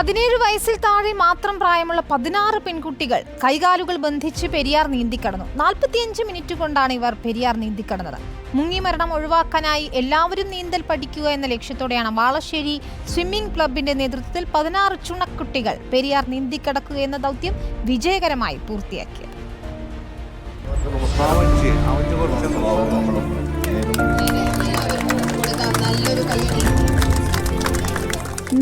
പതിനേഴ് വയസ്സിൽ താഴെ മാത്രം പ്രായമുള്ള പതിനാറ് പെൺകുട്ടികൾ കൈകാലുകൾ ബന്ധിച്ച് പെരിയാർ നീന്തിക്കടന്നു. നാൽപ്പത്തിയഞ്ച് മിനിറ്റ് കൊണ്ടാണ് ഇവർ പെരിയാർ നീന്തിക്കടന്നത്. മുങ്ങിമരണം ഒഴിവാക്കാനായി എല്ലാവരും നീന്തൽ പഠിക്കുക എന്ന ലക്ഷ്യത്തോടെയാണ് വാളശ്ശേരി സ്വിമ്മിംഗ് ക്ലബിന്റെ നേതൃത്വത്തിൽ പതിനാറ് ചുണക്കുട്ടികൾ പെരിയാർ നീന്തിക്കടക്കുക എന്ന ദൗത്യം വിജയകരമായി പൂർത്തിയാക്കിയത്.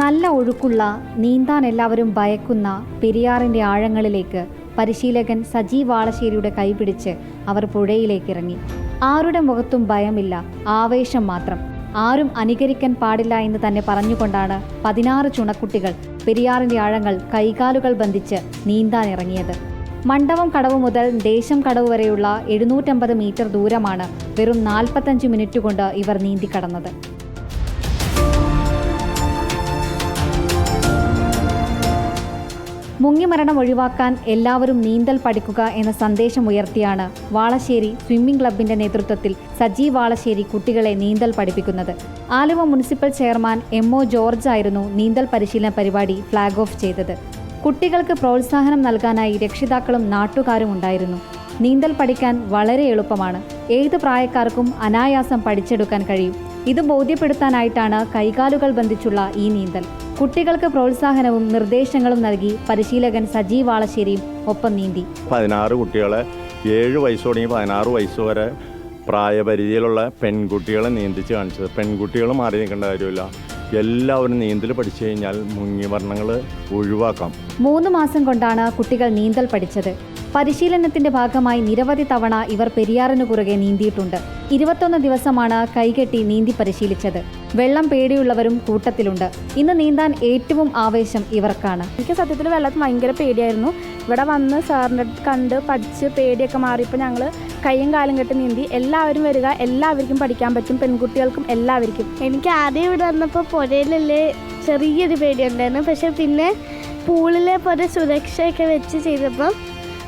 നല്ല ഒഴുക്കുള്ള നീന്താൻ എല്ലാവരും ഭയക്കുന്ന പെരിയാറിന്റെ ആഴങ്ങളിലേക്ക് പരിശീലകൻ സജീവ് വാളശ്ശേരിയുടെ കൈപിടിച്ച് അവർ പുഴയിലേക്ക് ഇറങ്ങി ആരുടെ മുഖത്തും ഭയമില്ല ആവേശം മാത്രം. ആരും അനുകരിക്കാൻ പാടില്ല എന്ന് തന്നെ പറഞ്ഞുകൊണ്ടാണ് പതിനാറ് ചുണക്കുട്ടികൾ പെരിയാറിന്റെ ആഴങ്ങൾ കൈകാലുകൾ ബന്ധിച്ച് നീന്താൻ ഇറങ്ങിയത് മണ്ഡപം കടവ് മുതൽ ദേശം കടവ് വരെയുള്ള എഴുന്നൂറ്റമ്പത് മീറ്റർ ദൂരമാണ് വെറും നാൽപ്പത്തഞ്ച് മിനിറ്റ് കൊണ്ട് ഇവർ നീന്തിക്കടന്നത്. മുങ്ങിമരണം ഒഴിവാക്കാൻ എല്ലാവരും നീന്തൽ പഠിക്കുക എന്ന സന്ദേശം ഉയർത്തിയാണ് വാളശ്ശേരി സ്വിമ്മിംഗ് ക്ലബിന്റെ നേതൃത്വത്തിൽ സജീവ് വാളശ്ശേരി കുട്ടികളെ നീന്തൽ പഠിപ്പിക്കുന്നത്. Aluva municipal chairman M O George ആയിരുന്നു നീന്തൽ പരിശീലന പരിപാടി ഫ്ളാഗ് ഓഫ് ചെയ്തത്. കുട്ടികൾക്ക് പ്രോത്സാഹനം നൽകാനായി രക്ഷിതാക്കളും നാട്ടുകാരും ഉണ്ടായിരുന്നു. നീന്തൽ പഠിക്കാൻ വളരെ എളുപ്പമാണ്. ഏത് പ്രായക്കാർക്കും അനായാസം പഠിച്ചെടുക്കാൻ കഴിയും. ഇത് ബോധ്യപ്പെടുത്താനായിട്ടാണ് കൈകാലുകൾ ബന്ധിച്ചുള്ള ഈ നീന്തൽ. കുട്ടികൾക്ക് പ്രോത്സാഹനവും നിർദ്ദേശങ്ങളും നൽകി പരിശീലകൻ സജീവ് വാളശ്ശേരിയും ഒപ്പം നീന്തി. പതിനാറ് കുട്ടികളെ ഏഴ് വയസ്സ് തുടങ്ങി പതിനാറ് വയസ്സ് വരെ പ്രായപരിധിയിലുള്ള പെൺകുട്ടികളെ നീന്തിച്ച് കാണിച്ചത്. പെൺകുട്ടികൾ മാറി നിൽക്കേണ്ട കാര്യമില്ല. എല്ലാവരും നീന്തൽ പഠിച്ചു കഴിഞ്ഞാൽ മുങ്ങിവർണങ്ങൾ ഒഴിവാക്കാം. മൂന്ന് മാസം കൊണ്ടാണ് കുട്ടികൾ നീന്തൽ പഠിച്ചത്. പരിശീലനത്തിന്റെ ഭാഗമായി നിരവധി തവണ ഇവർ പെരിയാറിനു കുറുകെ നീന്തിയിട്ടുണ്ട്. ഇരുപത്തൊന്ന് ദിവസമാണ് കൈകെട്ടി നീന്തി പരിശീലിച്ചത്. വെള്ളം പേടിയുള്ളവരും കൂട്ടത്തിലുണ്ട്. ഇന്ന് നീന്താൻ ഏറ്റവും ആവേശം ഇവർക്കാണ്. എനിക്ക് സത്യത്തിൽ വെള്ളത്തിൽ ഭയങ്കര പേടിയായിരുന്നു. ഇവിടെ വന്ന് സാറിന്റെ കണ്ട് പഠിച്ച് പേടിയൊക്കെ മാറിയപ്പോൾ ഞങ്ങൾ കൈയും കാലും കെട്ടി നീന്തി എല്ലാവരും വരിക എല്ലാവർക്കും പഠിക്കാൻ പറ്റും പെൺകുട്ടികൾക്കും എല്ലാവർക്കും. എനിക്ക് ആദ്യം ഇവിടെ വന്നപ്പോൾ പുഴയിലല്ലേ ചെറിയൊരു പേടിയുണ്ടായിരുന്നു. പക്ഷെ പിന്നെ പൂളിലെ പോലെ സുരക്ഷയൊക്കെ വെച്ച് ചെയ്തപ്പോൾ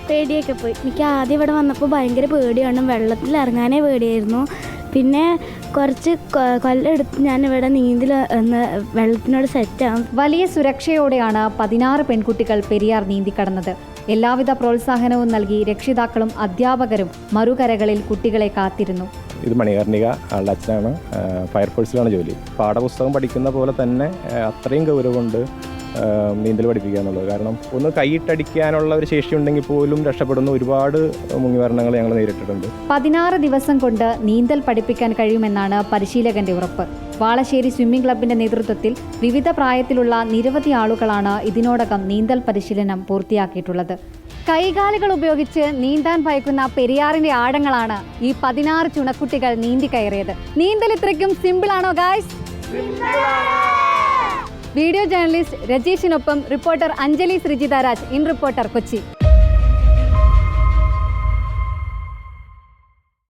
പേടിയൊക്കെ പോയി. എനിക്ക് ആദ്യം ഇവിടെ വന്നപ്പോൾ ഭയങ്കര പേടിയാണ്. വെള്ളത്തിൽ ഇറങ്ങാനേ പേടിയായിരുന്നു. പിന്നെ കുറച്ച് കൊല്ലെടുത്ത് ഞാൻ ഇവിടെ നീന്തൽ വെള്ളത്തിനോട് സെറ്റാകും വലിയ സുരക്ഷയോടെയാണ് പതിനാറ് പെൺകുട്ടികൾ പെരിയാർ നീന്തി കടന്നത് എല്ലാവിധ പ്രോത്സാഹനവും നൽകി രക്ഷിതാക്കളും അധ്യാപകരും മറുകരകളിൽ കുട്ടികളെ കാത്തിരുന്നു. ഇത് മണികർണിക ആളുടെ അച്ഛനാണ്. ഫയർഫോഴ്സിലാണ് ജോലി. പാഠപുസ്തകം പഠിക്കുന്ന പോലെ തന്നെ അത്രയും ഗൗരവം കൊണ്ട് ആ, നീന്തൽ പഠിപ്പിക്കുക എന്നുള്ളത്. കാരണം ഒന്ന് കൈയിട്ടടിക്കാനുള്ള ഒരു ശേഷി ഉണ്ടെങ്കിൽ പോലും രക്ഷപ്പെടുന്ന ഒരുപാട് മുങ്ങിമരണങ്ങൾ ഞങ്ങൾ നേരിട്ടിട്ടുണ്ട്. പതിനാറ് ദിവസം കൊണ്ട് നീന്തൽ പഠിപ്പിക്കാൻ കഴിയുമെന്നാണ് പരിശീലകന്റെ ഉറപ്പ്. വാളശ്ശേരി സ്വിമ്മിംഗ് ക്ലബിന്റെ നേതൃത്വത്തിൽ വിവിധ പ്രായത്തിലുള്ള നിരവധി ആളുകളാണ് ഇതിനോടകം നീന്തൽ പരിശീലനം പൂർത്തിയാക്കിയിട്ടുള്ളത്. കൈകാലുകൾ ഉപയോഗിച്ച് നീന്താൻ ഭയക്കുന്ന പെരിയാറിന്റെ ആഴങ്ങളാണ് ഈ പതിനാറ് ചുണക്കുട്ടികൾ നീന്തി കയറിയത്. നീന്തൽ ഇത്രയ്ക്കും സിമ്പിൾ ആണോ guys video journalist രജീഷിനൊപ്പം reporter Anjali Sreejitharaj in reporter Kochi.